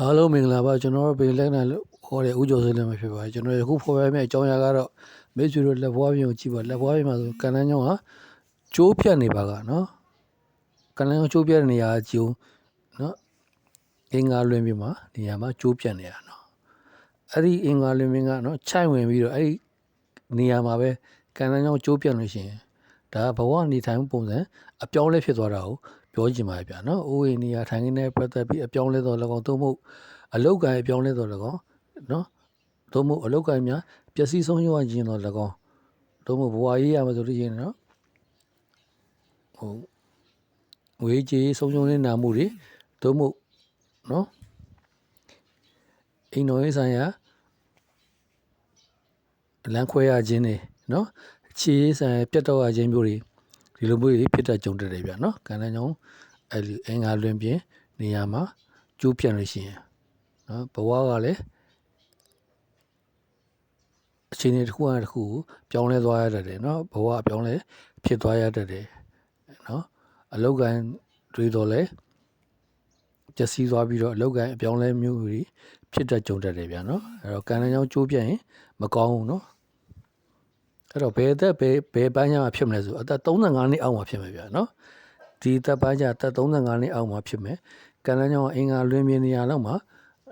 အားလုံးမင်္ဂလာပါကျွန်တော်တို့ဘေလက်နာလို့ခေါ်တဲ့ဦးကျော်စိတ်လည်းမဖြစ်ပါဘူးကျွန်တော်ယခုဖော်ပြမယ့်အကြောင်းအရာကတော့မိတ်ဆွေတို့လက်ဘွားပြင်ကိုကြည့်ပါလက်ဘွားပြင်မှာဆိုကန်လန်းကျောင်းဟာကျိုးဖြတ်နေပါကနော်ကန်လန်းကျောင်းကျိုးဖြတ်တဲ့နေရာကကျိုးနော်အင်္ဂါလွင်ပြင်မှာနေရာမှာကျိုးဖြတ်နေရနော်အဲ့ဒီအင်္ဂါလွင်ပြင်ကနော်ခြိုက်ဝင်ပြီးတော့အဲ့ဒီနေရာမှာပဲကန်လန်းကျောင်းကျိုးဖြတ်လို့ရှိရင်ဒါကဘဝနေထိုင်မှုပုံစံအပြောင်းလဲဖြစ်သွားတာကို ပြောချင်ပါတယ်ဗျာနော်အိုးအိမ်နေရာထိုင်ခင်းနဲ့ပတ်သက်ပြီးအပြောင်းလဲတော့၎င်းသို့မဟုတ်အလောက်ကန်အပြောင်းလဲတော့၎င်းနော်သို့မဟုတ်အလောက်ကန်များပျက်စီးဆုံးရှုံးရခြင်းတော့၎င်းသို့မဟုတ်ဘဝရေးရမှာဆိုလို့ရှိရင်နော်ဟိုငွေကြေးဆုံးရှုံးနေနာမှုတွေသို့မဟုတ်နော်အိမ်တော်ရေးဆိုင်ရာလမ်းခွဲရခြင်းတွေနော်ခြေရေးဆိုင်ရာပြတ်တော့ရခြင်းမျိုးတွေ ဒီလိုမျိုးတွေဖြစ်တတ်ကြုံတတ်တယ်ဗျာနော်ကံတန်းကြောင့်အဲ့ဒီအင်္ဂါလွင်ပြင်နေရာမှာကျိုးပြန်လို့ရှိရင်နော်ဘဝကလည်းအခြေအနေတစ်ခုအတစ်ခုကိုပြောင်းလဲသွားရတတ်တယ်နော်ဘဝအပြောင်းလဲဖြစ်သွားရတတ်တယ်နော်အလောက်ကန်တွေးတော့လဲပျက်စီးသွားပြီးတော့အလောက်ကန်အပြောင်းလဲမျိုးတွေဖြစ်တတ်ကြုံတတ်တယ်ဗျာနော်အဲ့တော့ကံတန်းကြောင့်ကျိုးပြန်ရင်မကောင်းဘူးနော် အဲ့တော့ဘယ်အသက်ဘယ်ဘယ်ပန်းညာမှာဖြစ်မလဲဆိုအသက်35နှစ်အောက်မှာဖြစ်မယ်ဗျာနော်ဒီအသက်ပန်းညာအသက်35နှစ်အောက်မှာဖြစ်မယ်ကံတန်းကြောင့်အင်္ဂါလွင်မြင်နေရတော့မှာ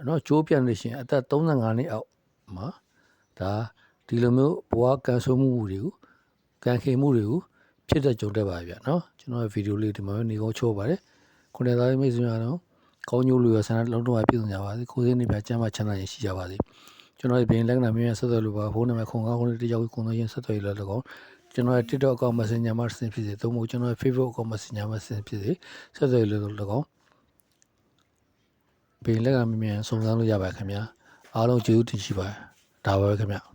နော်ကျိုးပြန်လို့ရှိရင်အသက်35နှစ်အောက်မှာဒါဒီလိုမျိုးဘဝကန်ဆိုးမှုတွေကိုကန်ခေမှုတွေကိုဖြစ်တဲ့ကြုံတတ်ပါဗျာနော်ကျွန်တော်ရဲ့ဗီဒီယိုလေးဒီမှာပဲနေကောင်းချိုးပါတယ်ခုနကသားမိတ်ဆွေများတော့ကောင်းကျိုးလူရဆန္ဒလုံးတော့ပြည့်စုံကြပါစေကိုယ်စိတ်နှပြချမ်းသာချမ်းသာရင်ရှိကြပါစေ ကျွန်တော်ရဲ့ဘင်းလက်ကနာမင်းဆက်သွယ်လို့ပါဖုန်းနံပါတ်ခုံကောင်းခုံလေးတယောက်ကိုကုန်းသွင်းဆက်သွယ်လို့လည်းကောင်းကျွန်တော်ရဲ့ TikTok account Messenger မှာဆင်ဖြစ်စေသို့မဟုတ်ကျွန်တော်ရဲ့ Facebook account Messenger မှာဆင်ဖြစ်စေဆက်သွယ်လို့လည်းကောင်းဘင်းလက်ကနာမင်းစုံစမ်းလို့ရပါခင်ဗျာအားလုံးကျေးဇူးတင်ရှိပါတယ်ဒါပါပဲခင်ဗျာ